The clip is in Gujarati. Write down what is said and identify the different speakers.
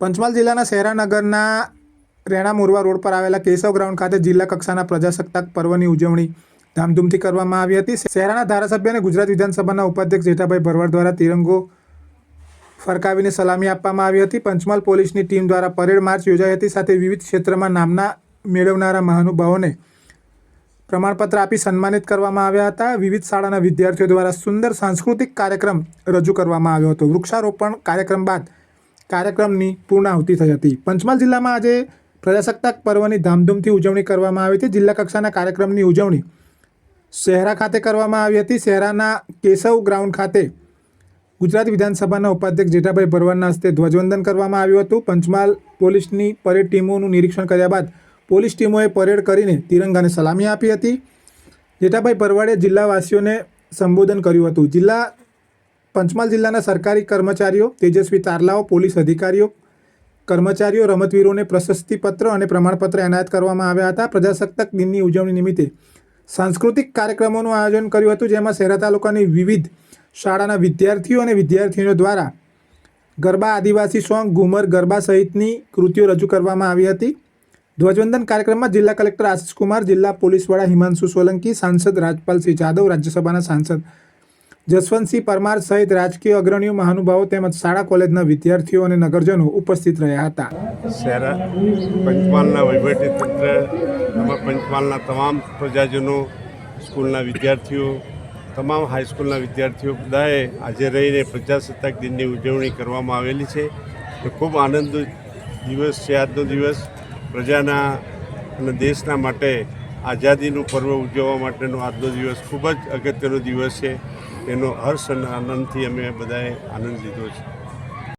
Speaker 1: પંચમહાલ જિલ્લાના શહેરાનગરના રેણા મોરવા રોડ પર આવેલા કેશવ ગ્રાઉન્ડ ખાતે જિલ્લા કક્ષાના પ્રજાસત્તાક પર્વની ઉજવણી ધામધૂમથી કરવામાં આવી હતી. શહેરાના ધારાસભ્ય અને ગુજરાત વિધાનસભાના ઉપાધ્યક્ષ જેઠાભાઈ ભરવાડ દ્વારા તિરંગો ફરકાવીને સલામી આપવામાં આવી હતી. પંચમહાલ પોલીસની ટીમ દ્વારા પરેડ માર્ચ યોજાઈ હતી. સાથે વિવિધ ક્ષેત્રમાં નામના મેળવનારા મહાનુભાવોને પ્રમાણપત્ર આપી સન્માનિત કરવામાં આવ્યા હતા. વિવિધ શાળાના વિદ્યાર્થીઓ દ્વારા સુંદર સાંસ્કૃતિક કાર્યક્રમ રજૂ કરવામાં આવ્યો હતો. વૃક્ષારોપણ કાર્યક્રમ બાદ કાર્યક્રમની પૂર્ણાહુતિ થઈ હતી. પંચમહાલ જિલ્લામાં આજે પ્રજાસત્તાક પર્વની ધામધૂમથી ઉજવણી કરવામાં આવી હતી. જિલ્લા કક્ષાના કાર્યક્રમની ઉજવણી શહેરા ખાતે કરવામાં આવી હતી. શહેરાના કેશવ ગ્રાઉન્ડ ખાતે ગુજરાત વિધાનસભાના ઉપાધ્યક્ષ જેઠાભાઈ ભરવાડના હસ્તે ધ્વજવંદન કરવામાં આવ્યું હતું. પંચમહાલ પોલીસની પરેડ ટીમોનું નિરીક્ષણ કર્યા બાદ પોલીસ ટીમોએ પરેડ કરીને તિરંગાને સલામી આપી હતી. જેઠાભાઈ ભરવાડે જિલ્લાવાસીઓને સંબોધન કર્યું હતું. જિલ્લા પંચમહાલ જિલ્લાના સરકારી કર્મચારીઓ, તેજસ્વી તારલાઓ, પોલીસ અધિકારીઓ, કર્મચારીઓ, રમતવીરોને પ્રશસ્તિપત્ર અને પ્રમાણપત્ર એનાયત કરવામાં આવ્યા હતા. પ્રજાસત્તાક દિનની ઉજવણી નિમિત્તે સાંસ્કૃતિક કાર્યક્રમોનું આયોજન કર્યું હતું, જેમાં શહેરા તાલુકાની વિવિધ શાળાના વિદ્યાર્થીઓ અને વિદ્યાર્થીનીઓ દ્વારા ગરબા, આદિવાસી સોંગ, ઘુમર, ગરબા સહિતની કૃતિઓ રજૂ કરવામાં આવી હતી. ધ્વજવંદન કાર્યક્રમમાં જિલ્લા કલેક્ટર આશીષ કુમાર, જિલ્લા પોલીસ વડા હિમાંશુ સોલંકી, સાંસદ રાજપાલસિંહ જાદવ, રાજ્યસભાના સાંસદ જસવંતસિંહ પરમાર સહિત રાજકીય અગ્રણીઓ, મહાનુભાવો તેમજ શાળા કોલેજના વિદ્યાર્થીઓ અને નગરજનો ઉપસ્થિત રહ્યા હતા.
Speaker 2: શહેરા પંચમહાલના વહીવટીતંત્ર તેમજ પંચમહાલના તમામ પ્રજાજનો, સ્કૂલના વિદ્યાર્થીઓ, તમામ હાઈસ્કૂલના વિદ્યાર્થીઓ બધાએ આજે રહીને પ્રજાસત્તાક દિનની ઉજવણી કરવામાં આવેલી છે. એ ખૂબ આનંદ દિવસ છે, આજનો દિવસ. પ્રજાના અને દેશના માટે આઝાદીનું પર્વ ઉજવવા માટેનો આજનો દિવસ ખૂબ જ અગત્યનો દિવસ છે. એનો હર્ષ અને આનંદથી અમે બધાએ આનંદ લીધો છે.